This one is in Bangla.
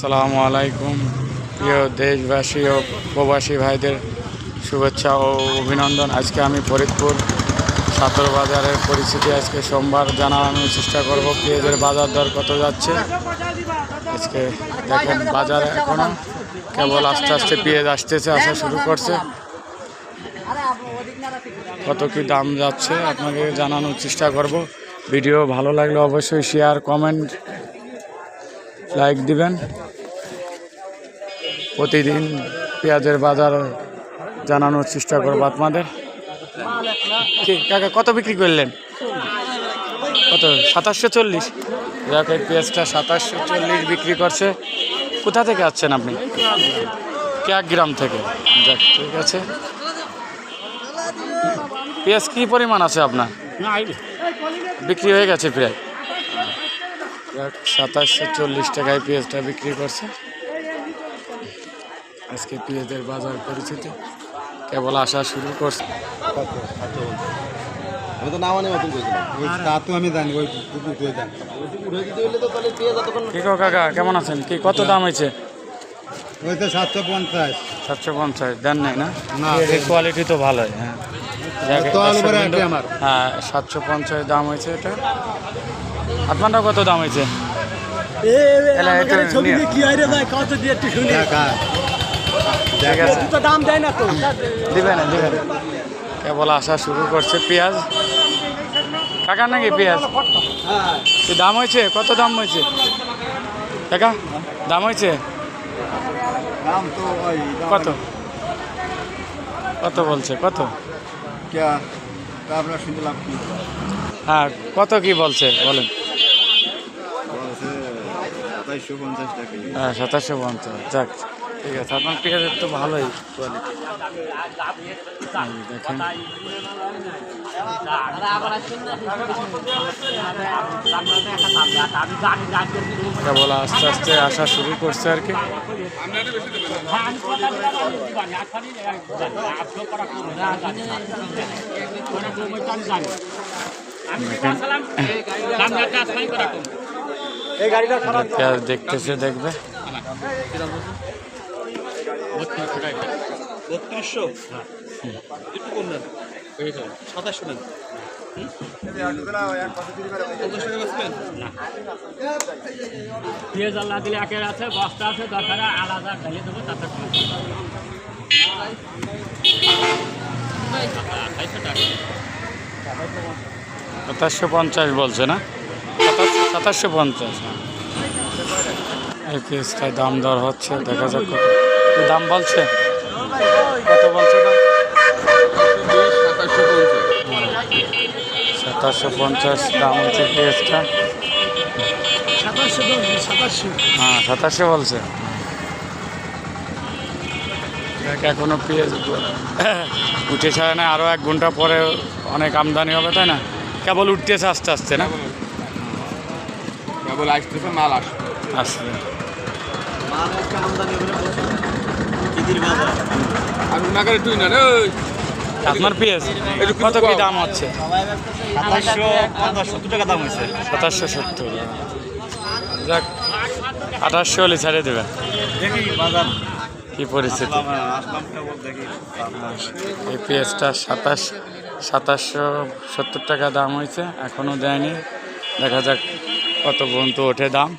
সালামু আলাইকুম। প্রিয় দেশবাসী ও প্রবাসী ভাইদের শুভেচ্ছা ও অভিনন্দন। আজকে আমি ফরিদপুর সাতর বাজারের পরিস্থিতি আজকে সোমবার জানানোর চেষ্টা করব। পেঁয়াজের বাজার দর কত যাচ্ছে? আজকে দেখেন বাজার এখনও কেবল আস্তে আস্তে পেঁয়াজ আসতেছে, আসা শুরু করছে। কত কি দাম যাচ্ছে আপনাকে জানানোর চেষ্টা করব। ভিডিও ভালো লাগলে অবশ্যই শেয়ার কমেন্ট লাইক দিবেন। প্রতিদিন পেঁয়াজের বাজার জানানোর চেষ্টা করব আপনাদের। কাকা, কত বিক্রি করলেন? কত? সাতাশশো চল্লিশ? যাক পেঁয়াজটা সাতাশশো চল্লিশ বিক্রি করছে। কোথা থেকে আসছেন আপনি? ক্যাক গ্রাম থেকে। যাক, ঠিক আছে। পেঁয়াজ কী পরিমাণ আছে আপনার? বিক্রি হয়ে গেছে প্রায়। সাতাশশো চল্লিশ টাকায় পেঁয়াজটা বিক্রি করছে। আজকে পেঁয়াজের বাজার পরিস্থিতি কেবল আসা শুরু করছে। আমি তো নামানি মতন তা আমি জানি ওই কি গো কাকা কেমন আছেন? কি কত দাম হয়েছে? ওই তো সাতশো পঞ্চাশ। সাতশো পঞ্চাশ দেন নাই না? কোয়ালিটি তো ভালোই হ্যাঁ। হ্যাঁ সাতশো পঞ্চাশ দাম হয়েছে এটা। আপনারটা কত দাম হয়েছে? দিবে না দিবে না। কেবল আসা শুরু করছে পেঁয়াজ। কাকা নাকি পেঁয়াজ? কি দাম হয়েছে? কত দাম হয়েছে? কাকা দাম হয়েছে? দাম ওই কত? কত বলছে? কত? হ্যাঁ কত কি বলছে? বলেন। পঞ্চাশ টাকা। হ্যাঁ সাতাশশো পঞ্চাশ। যাক ঠিক আছে আপনার পেঁয়াজের তো ভালোই কোয়ালিটি দেখেন। কেবল আস্তে আস্তে আসা শুরু করছে আর কি। পেঁয়াজ দেখতেছে দেখবে। বত্রিশশো? একটু কম নেন। সাতাশশো নেন। পঞ্চাশ টাকা পেঁয়াজ আল্লাহ দিলে একের আছে বস্তা আছে দরকার আলাদা ঢেলে দেবো তাতে আঠাইশো টাকা সাতাশশো পঞ্চাশ বলছে না? সাতাশশো পঞ্চাশ। এই পিসটায় দাম দর হচ্ছে, দেখা যাক দাম বলছে? কত বলছে সাতাশশো পঞ্চাশ, দাম হচ্ছে পেঁয়াজটা হ্যাঁ সাতাশশো বলছে। দেখ, এখনও পেঁয়াজ উঠে ছাড়ে না আরও এক ঘণ্টা পরে অনেক আমদানি হবে, তাই না? কেবল উঠতেছে আস্তে আস্তে, না? কেবল আসতেছে মাল আসে আসবে। মাল করে আর উনাকে তুই না রে আপনার পেঁয়াজ কত কি দাম হচ্ছে? সত্তর টাকা দাম হয়েছে। সাতাশশো সত্তর। যাক। আঠাশশো হলে ছেড়ে দেবে। কি পরিস্থিতি? দেখি। এই পেঁয়াজটা সাতাশ সাতাশশো সত্তর টাকা দাম হয়েছে এখনও দেয়নি। দেখা যাক কত পর্যন্ত ওঠে দাম?